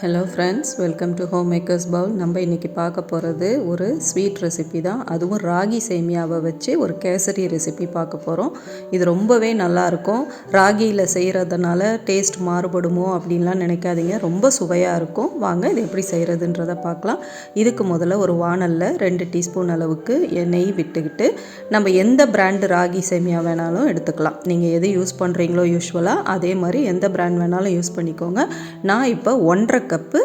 Hello friends welcome to Home Makers bowl நம்ம இன்றைக்கி பார்க்க போகிறது ஒரு ஸ்வீட் ரெசிபி தான். அதுவும் ராகி சேமியாவை வச்சு ஒரு கேசரி ரெசிபி பார்க்க போகிறோம் இது ரொம்பவே நல்லாயிருக்கும் ராகியில் செய்கிறதுனால டேஸ்ட் மாறுபடுமோ அப்படின்லாம் நினைக்காதீங்க. ரொம்ப சுவையாக இருக்கும். வாங்க இது எப்படி செய்கிறதுன்றதை பார்க்கலாம். இதுக்கு முதல்ல ஒரு வானலில் ரெண்டு டீஸ்பூன் அளவுக்கு நெய் விட்டுக்கிட்டு நம்ம எந்த பிராண்டு ராகி சேமியா வேணாலும் எடுத்துக்கலாம். நீங்கள் எது யூஸ் பண்ணுறீங்களோ யூஸ்வலாக அதே மாதிரி எந்த பிராண்ட் வேணாலும் யூஸ் பண்ணிக்கோங்க. நான் இப்போ ஒன்றரை கப்பு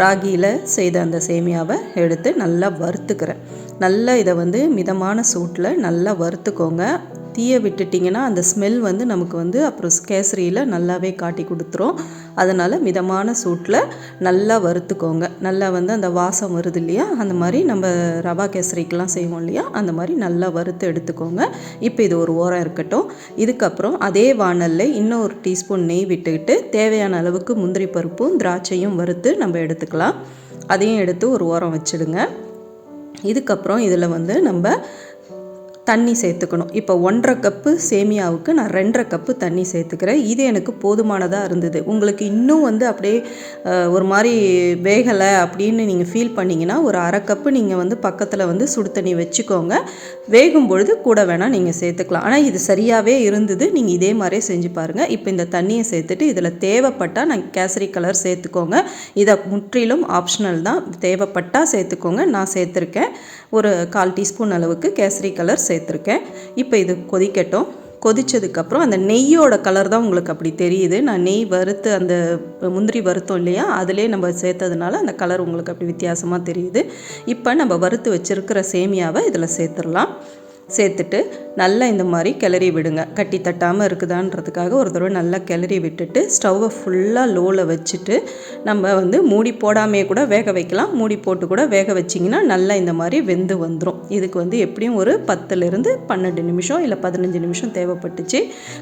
ராகியில் செய்த அந்த சேமியாவை எடுத்து நல்லா வறுத்துக்கிறேன். நல்லா இதை வந்து மிதமான சூட்டில் நல்லா வறுத்துக்கோங்க. தீயை விட்டுட்டிங்கன்னா அந்த ஸ்மெல் வந்து நமக்கு வந்து அப்புறம் கேசரியில் நல்லாவே காட்டி கொடுத்துரும். அதனால் மிதமான சூட்டில் நல்லா வறுத்துக்கோங்க. நல்லா வந்து அந்த வாசம் வருது இல்லையா? அந்த மாதிரி நம்ம ரவா கேசரிக்கெலாம் செய்வோம் இல்லையா? அந்த மாதிரி நல்லா வறுத்து எடுத்துக்கோங்க. இப்போ இது ஒரு ஓரம் இருக்கட்டும். இதுக்கப்புறம் அதே வானலில் இன்னும் ஒரு டீஸ்பூன் நெய் விட்டுக்கிட்டு தேவையான அளவுக்கு முந்திரி பருப்பும் திராட்சையும் வறுத்து நம்ம எடுத்துக்கலாம். அதையும் எடுத்து ஒரு ஓரம் வச்சுடுங்க. இதுக்கப்புறம் இதில் வந்து நம்ம தண்ணி சேர்த்துக்கணும். இப்போ ஒன்றரை கப்பு சேமியாவுக்கு நான் ரெண்டரை கப்பு தண்ணி சேர்த்துக்கிறேன். இது எனக்கு போதுமானதாக இருந்தது. உங்களுக்கு இன்னும் வந்து அப்படியே ஒரு மாதிரி வேகலை அப்படின்னு நீங்கள் ஃபீல் பண்ணிங்கன்னா ஒரு அரை கப்பு நீங்கள் வந்து பக்கத்தில் வந்து சுடு தண்ணி வச்சுக்கோங்க. வேகும் பொழுது கூட வேணால் நீங்கள் சேர்த்துக்கலாம். ஆனால் இது சரியாகவே இருந்தது. நீங்கள் இதே மாதிரியே செஞ்சு பாருங்கள் இப்போ இந்த தண்ணியை சேர்த்துட்டு இதில் தேவைப்பட்டால் நான் கேசரி கலர் சேர்த்துக்கோங்க. இதை முற்றிலும் ஆப்ஷனல் தான். தேவைப்பட்டால் சேர்த்துக்கோங்க. நான் சேர்த்துருக்கேன். ஒரு கால் டீஸ்பூன் அளவுக்கு கேசரி கலர் சேர்த்துருக்கேன். இப்போ இது கொதிக்கட்டும். கொதித்ததுக்கப்புறம் அந்த நெய்யோட கலர் தான் உங்களுக்கு அப்படி தெரியுது. நான் நெய் வறுத்து அந்த முந்திரி வறுத்தோம் இல்லையா? அதிலே நம்ம சேர்த்ததுனால அந்த கலர் உங்களுக்கு அப்படி வித்தியாசமாக தெரியுது. இப்போ நம்ம வறுத்து வச்சுருக்கிற சேமியாவை இதில் சேர்த்துடலாம். சேர்த்துட்டு நல்லா இந்த மாதிரி கிளறி விடுங்க. கட்டி தட்டாமல் இருக்குதான்றதுக்காக ஒரு தடவை நல்லா கிளறி விட்டுட்டு ஸ்டவ்வை ஃபுல்லாக லோவில் வச்சுட்டு நம்ம வந்து மூடி போடாமையே கூட வேக வைக்கலாம். மூடி போட்டு கூட வேக வச்சிங்கன்னா நல்லா இந்த மாதிரி வெந்து வந்துடும் இதுக்கு வந்து எப்படியும் ஒரு பத்துலேருந்து பன்னெண்டு நிமிஷம் இல்லை பதினஞ்சு நிமிஷம் தேவைப்பட்டுச்சு.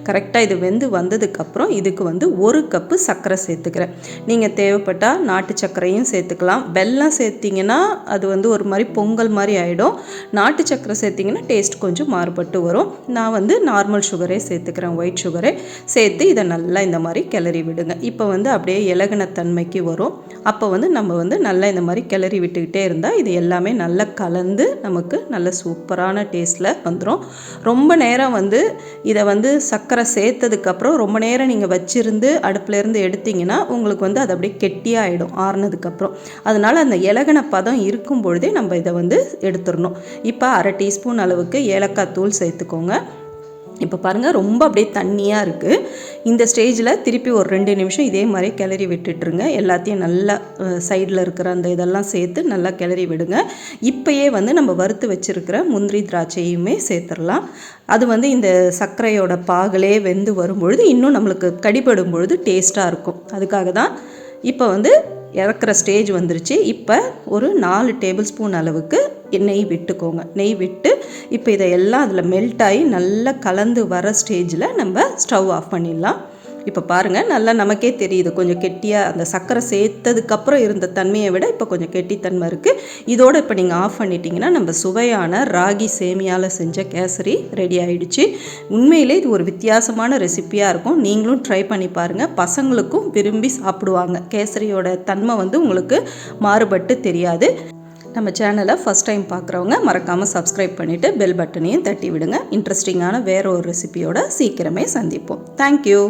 கரெக்டாக இது வெந்து வந்ததுக்கப்புறம் இதுக்கு வந்து ஒரு கப்பு சர்க்கரை சேர்த்துக்கிறேன். நீங்கள் தேவைப்பட்டால் நாட்டு சர்க்கரையும் சேர்த்துக்கலாம். வெல்லம் சேர்த்திங்கன்னா அது வந்து ஒரு மாதிரி பொங்கல் மாதிரி ஆகிடும் நாட்டு சர்க்கரை சேர்த்திங்கன்னா டேஸ்ட் கொஞ்சம் மாறுபட்டு வரும். நான் வந்து நார்மல் சுகரே சேர்த்துக்கிறேன் ஒயிட் சுகரே சேர்த்து இதை நல்லா இந்த மாதிரி கிளறி விடுங்க. இப்போ வந்து அப்படியே இலகுன தன்மைக்கு வரும். அப்போ வந்து நம்ம வந்து நல்லா இந்த மாதிரி கிளறி விட்டுக்கிட்டே இருந்தால் இது எல்லாமே நல்லா கலந்து நமக்கு நல்ல சூப்பரான டேஸ்ட்டில் வந்துடும் ரொம்ப நேரம் வந்து இதை வந்து சர்க்கரை சேர்த்ததுக்கப்புறம் ரொம்ப நேரம் நீங்கள் வச்சுருந்து அடுப்புலேருந்து எடுத்திங்கன்னா உங்களுக்கு வந்து அது அப்படியே கெட்டியாகிடும் ஆறுனதுக்கப்புறம். அதனால் அந்த இலகன பதம் இருக்கும் பொழுதே நம்ம இதை வந்து எடுத்துடணும் இப்போ அரை டீஸ்பூன் அளவுக்கு ஏலக்காய் தூள் சேர்த்துக்கோங்க. இப்போ பாருங்கள் ரொம்ப அப்படியே தண்ணியாக இருக்குது இந்த ஸ்டேஜில் திருப்பி ஒரு ரெண்டு நிமிஷம் இதே மாதிரி கிளறி விட்டுட்டுருங்க. எல்லாத்தையும் நல்லா சைடில் இருக்கிற அந்த இதெல்லாம் சேர்த்து நல்லா கிளறி விடுங்க. இப்போயே வந்து நம்ம வறுத்து வச்சுருக்கிற முந்திரி திராட்சையுமே சேர்த்துடலாம். அது வந்து இந்த சர்க்கரையோட பாகலே வெந்து வரும்பொழுது இன்னும் நம்மளுக்கு கடிபடும் பொழுது டேஸ்ட்டாக இருக்கும். அதுக்காக தான் இப்போ வந்து இறக்குற ஸ்டேஜ் வந்துருச்சு. இப்போ ஒரு நாலு டேபிள் ஸ்பூன் அளவுக்கு நெய் விட்டுக்கோங்க. நெய் விட்டு இப்போ இதை எல்லாம் அதில் மெல்ட் ஆகி நல்லா கலந்து வர ஸ்டேஜில் நம்ம ஸ்டவ் ஆஃப் பண்ணிடலாம். இப்போ பாருங்கள் நல்லா நமக்கே தெரியுது. கொஞ்சம் கெட்டியாக அந்த சர்க்கரை சேர்த்ததுக்கப்புறம் இருந்த தன்மையை விட இப்போ கொஞ்சம் கெட்டித்தன்மை இருக்குது இதோடு இப்போ நீங்கள் ஆஃப் பண்ணிட்டீங்கன்னா நம்ம சுவையான ராகி சேமியால் செஞ்ச கேசரி ரெடி ஆகிடுச்சு உண்மையிலே இது ஒரு வித்தியாசமான ரெசிப்பியாக இருக்கும். நீங்களும் ட்ரை பண்ணி பாருங்கள் பசங்களுக்கும் விரும்பி சாப்பிடுவாங்க. கேசரியோட தன்மை வந்து உங்களுக்கு மாறுபட்டு தெரியாது. நம்ம சேனலை ஃபஸ்ட் டைம் பார்க்குறவங்க மறக்காமல் சப்ஸ்கிரைப் பண்ணிவிட்டு பெல் பட்டனையும் தட்டி விடுங்க. இன்ட்ரெஸ்டிங்கான வேற ஒரு ரெசிபியோட சீக்கிரமே சந்திப்போம். தேங்க்யூ